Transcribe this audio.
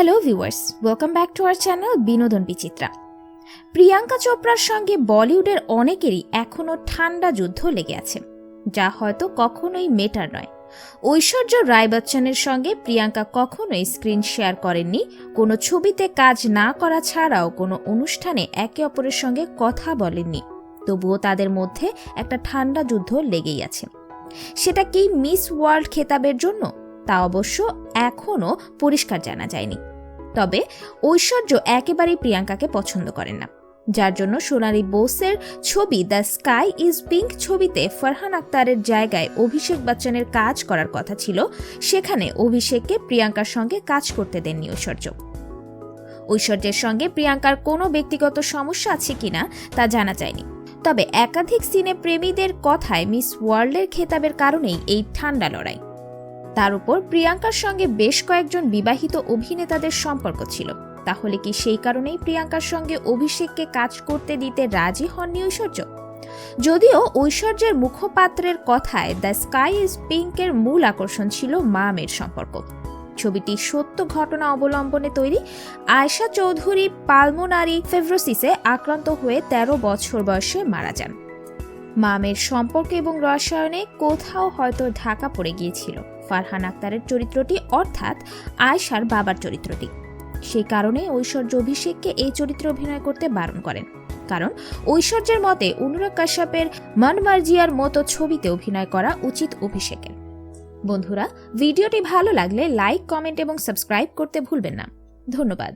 Hello viewers welcome back to our channel Binodon Bichitra Priyanka চোপড়ার সঙ্গে বলিউডের অনেকেরই এখনও ঠান্ডা যুদ্ধ লেগে আছে, যা হয়তো কখনোই মেটার নয়। ঐশ্বর্য রায় বচ্চনের সঙ্গে প্রিয়াঙ্কা কখনোই স্ক্রিন শেয়ার করেননি, কোনো ছবিতে কাজ না করা ছাড়াও কোনো অনুষ্ঠানে একে অপরের সঙ্গে কথা বলেননি। তবুও তাদের মধ্যে একটা ঠান্ডা যুদ্ধ লেগেই আছে। সেটা কি মিস ওয়ার্ল্ড খেতাবের জন্য? তা অবশ্য এখনও পরিষ্কার জানা যায়নি। তবে ঐশ্বর্য একেবারেই প্রিয়াঙ্কাকে পছন্দ করেন না। যার জন্য সোনালী বোসের ছবি দ্য স্কাই ইজ পিঙ্ক ছবিতে ফারহান আক্তারের জায়গায় অভিষেক বচ্চনের কাজ করার কথা ছিল, সেখানে অভিষেককে প্রিয়াঙ্কার সঙ্গে কাজ করতে দেননি ঐশ্বর্য। ঐশ্বর্যের সঙ্গে প্রিয়াঙ্কার কোনো ব্যক্তিগত সমস্যা আছে কিনা তা জানা যায়নি। তবে একাধিক সিনে প্রেমীদের কথায় মিস ওয়ার্ল্ডের খেতাবের কারণেই এই ঠান্ডা লড়াই। তার উপর প্রিয়াঙ্কার সঙ্গে বেশ কয়েকজন বিবাহিত অভিনেতাদের সম্পর্ক ছিল। তাহলে কি সেই কারণেই প্রিয়াঙ্কার সঙ্গে অভিষেককে কাজ করতে দিতে রাজি হননি ঐশ্বর্য? যদিও ঐশ্বর্যের মুখপাত্রের কথায় দ্য স্কাই ইজ পিঙ্কের মূল আকর্ষণ ছিল মা মেয়ের সম্পর্ক। ছবিটি সত্য ঘটনা অবলম্বনে তৈরি। আয়শা চৌধুরী পালমোনারি ফেভ্রোসিসে আক্রান্ত হয়ে ১৩ বছর বয়সে মারা যান। মামের সম্পর্ক এবং রসায়নে কোথাও হয়তো ঢাকা পড়ে গিয়েছিল। ফারহান আক্তারের চরিত্রটি অর্থাৎ আয়শার বাবার চরিত্রটি। সেই কারণে ঐশ্বর্য অভিষেককে এই চরিত্রে অভিনয় করতে বারণ করেন। কারণ ঐশ্বর্যের মতে অনুরাগ কাশ্যপের মনমার্জিয়ার মতো ছবিতে অভিনয় করা উচিত অভিষেকের। বন্ধুরা, ভিডিওটি ভালো লাগলে লাইক, কমেন্ট এবং সাবস্ক্রাইব করতে ভুলবেন না। ধন্যবাদ।